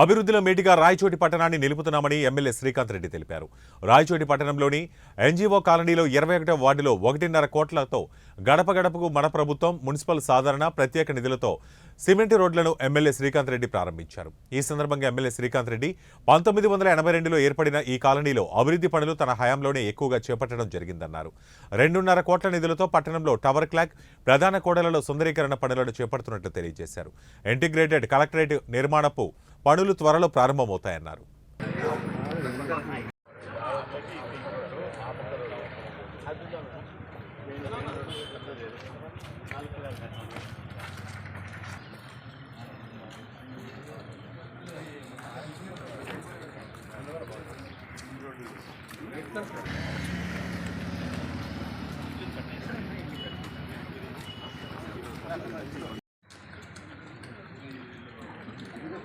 అభివృద్ధిలో మేటిగా రాయచోటి పట్టణాన్ని నిలుపుతున్నామని ఎమ్మెల్యే శ్రీకాంత్ రెడ్డి తెలిపారు. రాయచోటి పట్టణంలోని ఎన్జీఓ కాలనీలో ఇరవై ఒకటో వార్డులో ఒకటిన్నర కోట్లతో గడప గడపకు మన ప్రభుత్వం మున్సిపల్ సాధారణ ప్రత్యేక నిధులతో సిమెంట్ రోడ్లను ఎమ్మెల్యే శ్రీకాంత్ రెడ్డి ప్రారంభించారు. ఈ సందర్భంగా ఎమ్మెల్యే శ్రీకాంత్ రెడ్డి పంతొమ్మిది వందల ఎనభై రెండులో ఏర్పడిన ఈ కాలనీలో అభివృద్ధి పనులు తన హయాంలోనే ఎక్కువగా చేపట్టడం జరిగిందన్నారు. రెండున్నర కోట్ల నిధులతో పట్టణంలో టవర్ క్లాక్ ప్రధాన కోడలలో సుందరీకరణ పనులను చేపడుతున్నట్లు తెలియజేశారు. ఇంటిగ్రేటెడ్ కలెక్టరేట్ నిర్మాణపు పనులు త్వరలో ప్రారంభమవుతాయన్నారు.